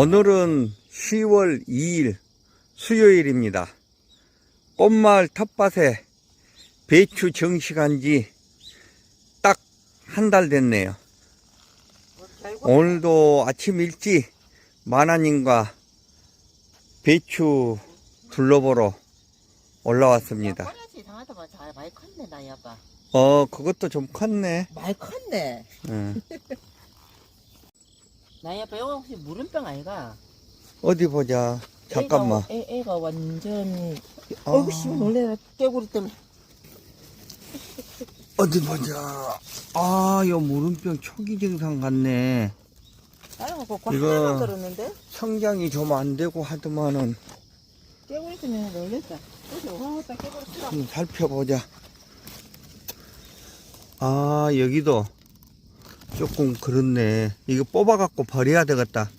오늘은 10월 2일 수요일입니다. 꽃마을 텃밭에 배추 정식한 지 딱 한 달 됐네요. 오늘도 아침 일찍 마나님과 배추 둘러보러 올라왔습니다. 어, 그것도 좀 컸네. 많이 컸네. 응. 나 야봐 이거 혹시 물음병 아이가? 어디 보자. 잠깐만. 애가, 애, 애가 완전 아. 어이구 씨 놀래라 깨구리 때문에. 어디 보자. 아, 요 물음병 초기 증상 같네. 나는 그거 이거- 하나만 들었는데 성장이 좀 안 되고 하더만은 깨구리 때문에 놀랬다. 그래서 와딱 깨구리. 좀 살펴보자. 아, 여기도 조금 그렇네. 이거 뽑아갖고 버려야 되겠다.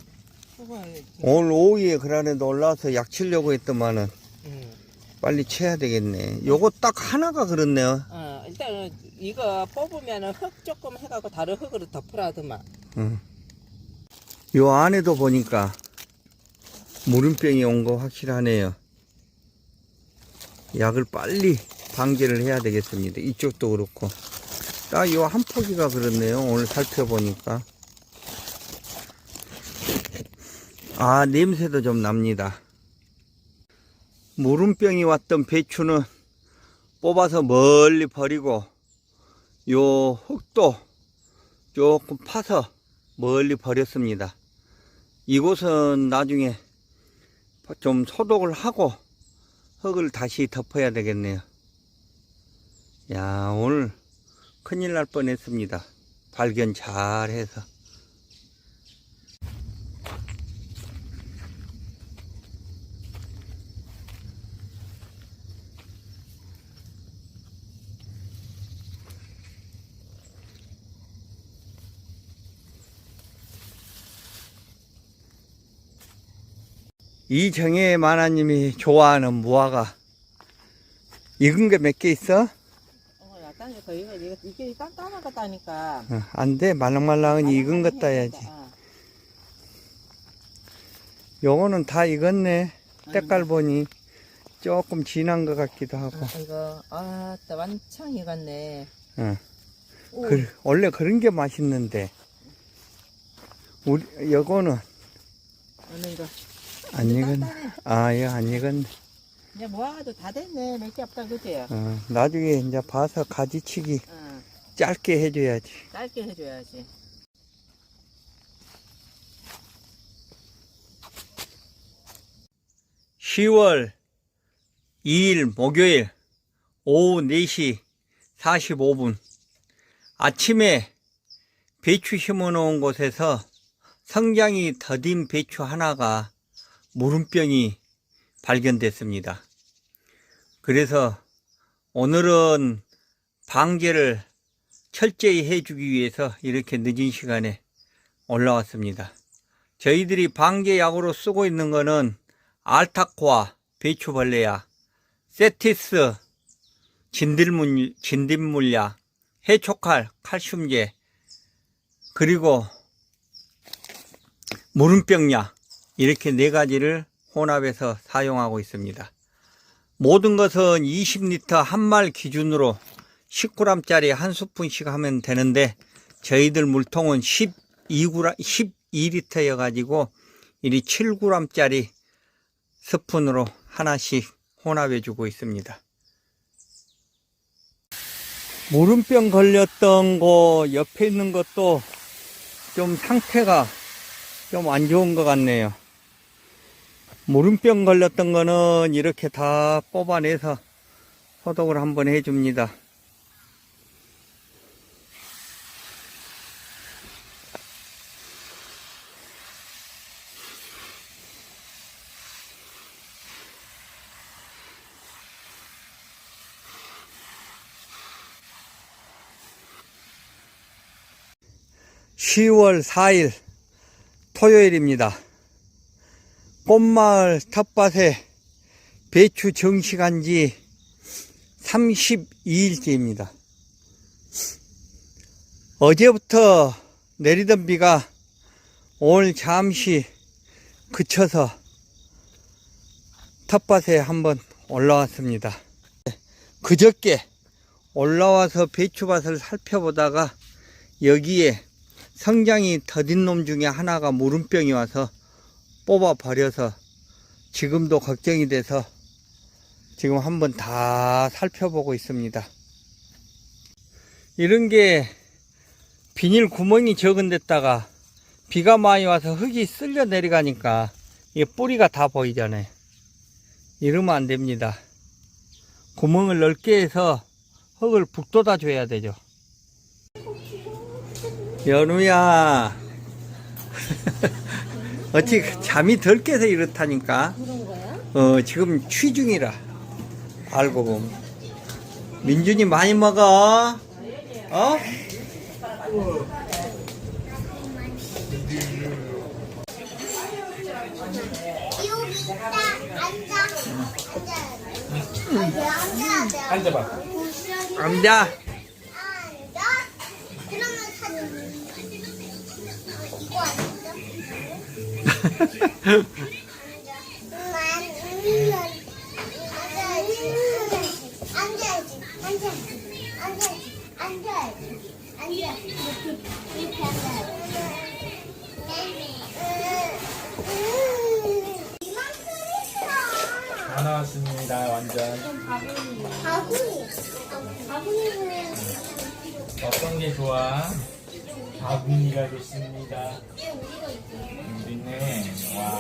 뽑아야지. 오늘 오후에 그란에도 올라와서 약 치려고 했더만은 응. 빨리 쳐야 되겠네. 요거 딱 하나가 그렇네요. 어 일단 이거 뽑으면은 흙 조금 해갖고 다른 흙으로 덮으라더만. 응. 요 안에도 보니까 물음병이 온 거 확실하네요. 약을 빨리 방제를 해야 되겠습니다. 이쪽도 그렇고. 딱 요 한 포기가 그렇네요. 오늘 살펴보니까. 아, 냄새도 좀 납니다. 물음병이 왔던 배추는 뽑아서 멀리 버리고, 요 흙도 조금 파서 멀리 버렸습니다. 이곳은 나중에 좀 소독을 하고 흙을 다시 덮어야 되겠네요. 야, 오늘 큰일 날 뻔 했습니다. 발견 잘 해서. 이정혜 마나님이 좋아하는 무화과. 익은 게 몇 개 있어? 어 약간 이거 이거 이거 이게 단단한 거다니까. 어, 안 돼. 말랑말랑은 익은 것 따야지. 어. 요거는 다 익었네. 때깔 보니 조금 진한 것 같기도 하고. 아, 이거 아, 또 완창 익었네. 어. 오, 그, 원래 그런 게 맛있는데. 우리, 요거는 어느 거. 안 익었네. 단단해. 아, 이거 안 익었네. 이제 뭐하도 다 됐네. 몇 개 없다 그지? 어, 나중에 이제 봐서 가지치기 어, 짧게 해줘야지. 짧게 해줘야지. 시 10월 2일 목요일 오후 4시 45분 아침에 배추 심어 놓은 곳에서 성장이 더딘 배추 하나가 물음병이 발견됐습니다. 그래서 오늘은 방제를 철저히 해주기 위해서 이렇게 늦은 시간에 올라왔습니다. 저희들이 방제약으로 쓰고 있는 거는 알타코아, 배추벌레약, 세티스, 진들물, 진딧물약, 해초칼, 칼슘제, 그리고 무름병약, 이렇게 네 가지를 혼합해서 사용하고 있습니다. 모든 것은 20리터 한 말 기준으로 10g짜리 한 스푼씩 하면 되는데, 저희들 물통은 12g, 12리터여 가지고, 이리 7g짜리 스푼으로 하나씩 혼합해 주고 있습니다. 물음병 걸렸던 거 옆에 있는 것도 좀 상태가 좀 안 좋은 것 같네요. 물음병 걸렸던 거는 이렇게 다 뽑아내서 소독을 한번 해줍니다. 시 10월 4일 토요일입니다. 꽃마을 텃밭에 배추 정식한 지 32일째입니다. 어제부터 내리던 비가 오늘 잠시 그쳐서 텃밭에 한번 올라왔습니다. 그저께 올라와서 배추밭을 살펴보다가 여기에 성장이 더딘 놈 중에 하나가 무름병이 와서 뽑아 버려서 지금도 걱정이 돼서 지금 한번 다 살펴보고 있습니다. 이런 게 비닐 구멍이 적은 데다가 비가 많이 와서 흙이 쓸려 내려가니까 이 뿌리가 다 보이잖아요. 이러면 안 됩니다. 구멍을 넓게 해서 흙을 북돋아 줘야 되죠. 연우야. 어찌 잠이 덜 깨서 이렇다니까. 어, 지금 취중이라. 알고 보면. 민준이 많이 먹어. 어? 앉아. 앉아봐. 앉아. 다 나왔습니다. 완전. 바구니. 바구니는 어떤 게 좋아? 바구니가 좋습니다. 여기 있 네. 와.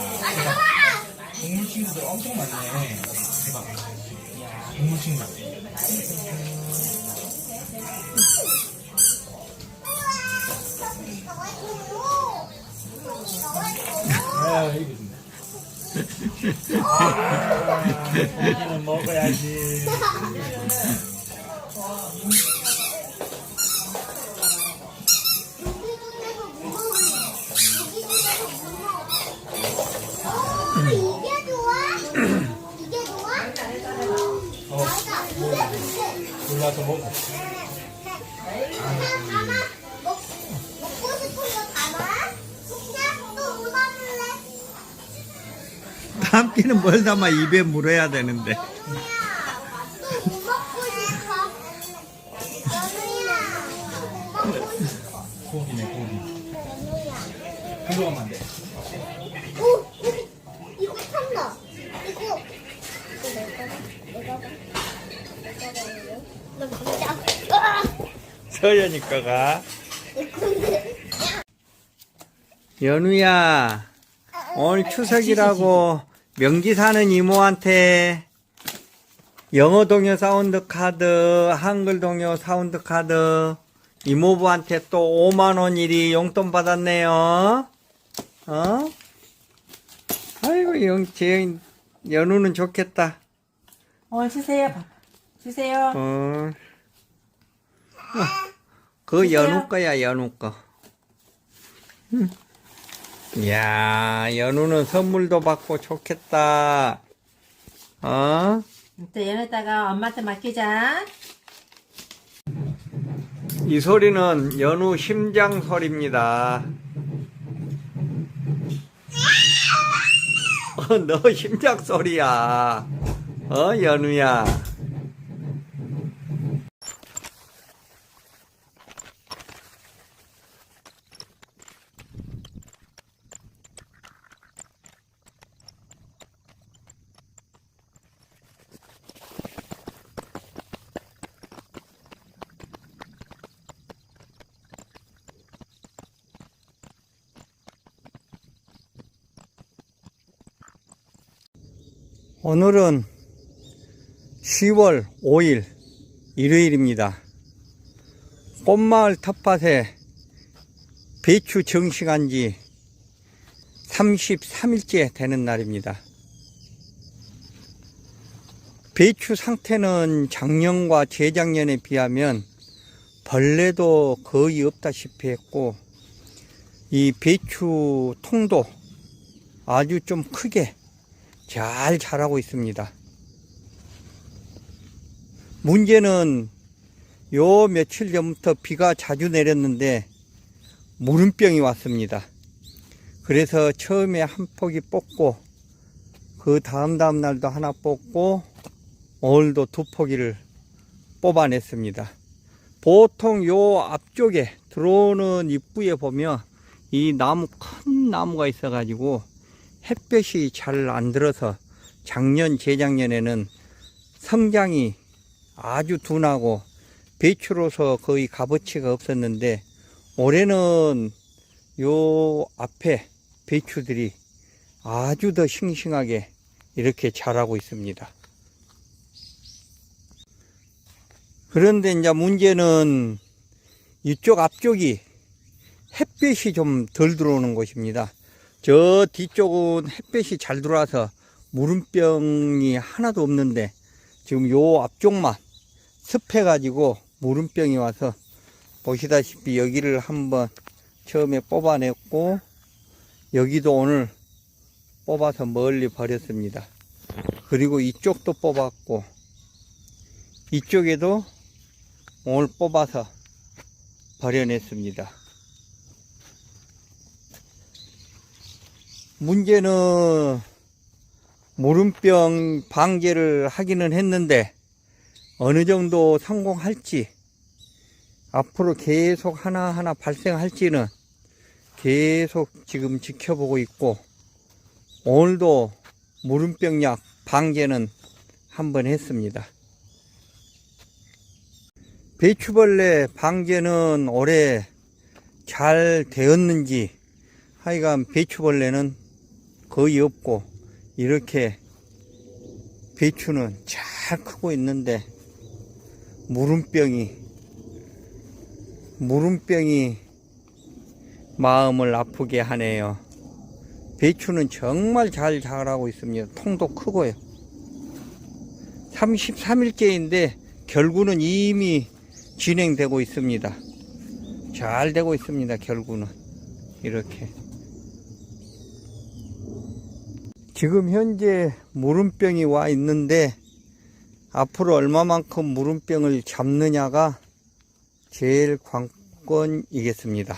동물 친구들 엄청 많네. 대박. 동물 친구. 아, 이거. 아, 고기는 먹어야지. 이게 좋아? 이게 좋아? 어, 맞아. 이게 골라서 먹어. 그냥 담아. 먹, 먹고 싶은 거 담아. 그냥 또 물어볼래? 담기는 뭘 담아 입에 물어야 되는데. 내 건데. 연우야, 오늘 추석이라고 명지 사는 이모한테 영어 동요 사운드 카드, 한글 동요 사운드 카드, 이모부한테 또 5만원 일이 용돈 받았네요. 어? 아이고, 영, 제, 연우는 좋겠다. 어 주세요. 밥. 주세요. 어. 그 연우 거야, 연우 거. 응. 이야, 연우는 선물도 받고 좋겠다. 어? 또 얘네다가 엄마한테 맡기자. 이 소리는 연우 심장 소리입니다. 어, 너 심장 소리야. 어, 연우야. 오늘은 10월 5일 일요일입니다. 꽃마을 텃밭에 배추 정식한 지 33일째 되는 날입니다. 배추 상태는 작년과 재작년에 비하면 벌레도 거의 없다시피 했고 이 배추 통도 아주 좀 크게 잘 자라고 있습니다. 문제는 요 며칠 전부터 비가 자주 내렸는데 무름병이 왔습니다. 그래서 처음에 한 포기 뽑고 그 다음 다음 날도 하나 뽑고 오늘도 두 포기를 뽑아냈습니다. 보통 요 앞쪽에 들어오는 입구에 보면 이 나무 큰 나무가 있어 가지고 햇볕이 잘 안 들어서 작년 재작년에는 성장이 아주 둔하고 배추로서 거의 값어치가 없었는데 올해는 요 앞에 배추들이 아주 더 싱싱하게 이렇게 자라고 있습니다. 그런데 이제 문제는 이쪽 앞쪽이 햇볕이 좀 덜 들어오는 곳입니다. 저 뒤쪽은 햇볕이 잘 들어와서 무름병이 하나도 없는데 지금 요 앞쪽만 습해 가지고 무름병이 와서 보시다시피 여기를 한번 처음에 뽑아냈고 여기도 오늘 뽑아서 멀리 버렸습니다. 그리고 이쪽도 뽑았고 이쪽에도 오늘 뽑아서 버려냈습니다. 문제는 무름병 방제를 하기는 했는데 어느 정도 성공할지 앞으로 계속 하나하나 발생할지는 계속 지금 지켜보고 있고 오늘도 무름병약 방제는 한번 했습니다. 배추벌레 방제는 올해 잘 되었는지 하여간 배추벌레는 거의 없고 이렇게 배추는 잘 크고 있는데 무름병이 무름병이 마음을 아프게 하네요. 배추는 정말 잘 자라고 있습니다. 통도 크고요. 33일째인데 결구는 이미 진행되고 있습니다. 잘 되고 있습니다. 결구는 이렇게 지금 현재 무름병이 와 있는데 앞으로 얼마만큼 무름병을 잡느냐가 제일 관건이겠습니다.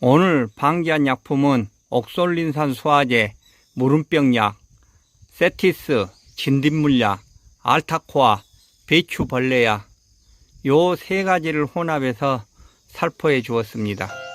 오늘 방지한 약품은 옥솔린산 수화제, 무름병약, 세티스, 진딧물약, 알타코아, 배추벌레약 요 세 가지를 혼합해서 살포해 주었습니다.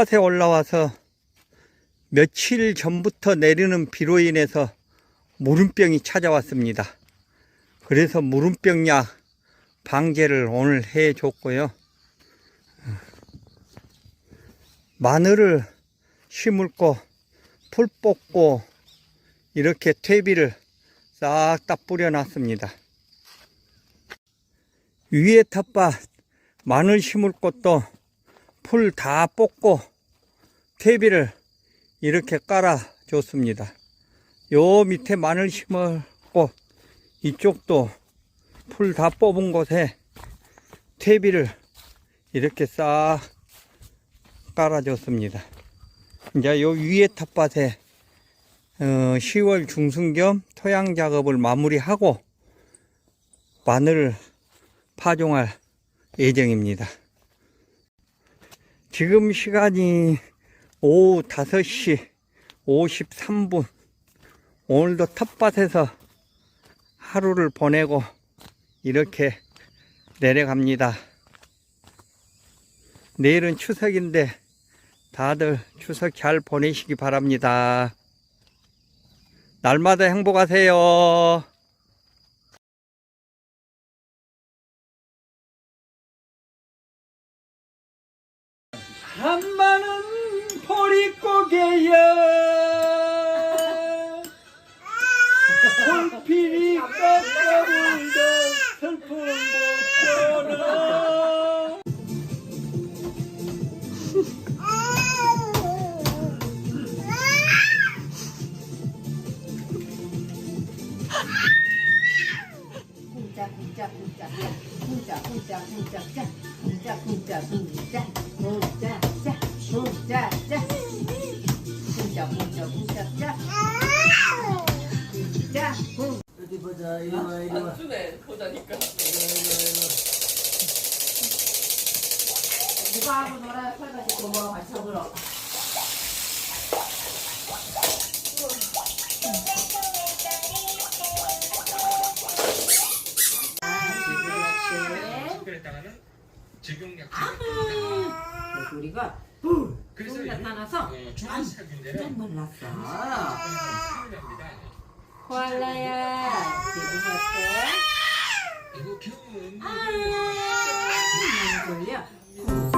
텃밭에 올라와서 며칠 전부터 내리는 비로 인해서 무름병이 찾아왔습니다. 그래서 무름병약 방제를 오늘 해 줬고요. 마늘을 심을고 풀 뽑고 이렇게 퇴비를 싹 다 뿌려놨습니다. 위에 텃밭 마늘 심을 곳도 풀 다 뽑고 퇴비를 이렇게 깔아 줬습니다. 요 밑에 마늘 심었고 이쪽도 풀 다 뽑은 곳에 퇴비를 이렇게 싹 깔아줬습니다. 이제 요 위에 텃밭에 어, 10월 중순 겸 토양 작업을 마무리하고 마늘을 파종할 예정입니다. 지금 시간이 오후 5시 53분. 오늘도 텃밭에서 하루를 보내고 이렇게 내려갑니다. 내일은 추석인데 다들 추석 잘 보내시기 바랍니다. 날마다 행복하세요. 적용약 우리가 그래서 좀 나타나서 어, 중간 살균제는 깜짝 놀랐어. 필요합니다. 코알라야 기분 어때? 이거 겨운 아, 졸려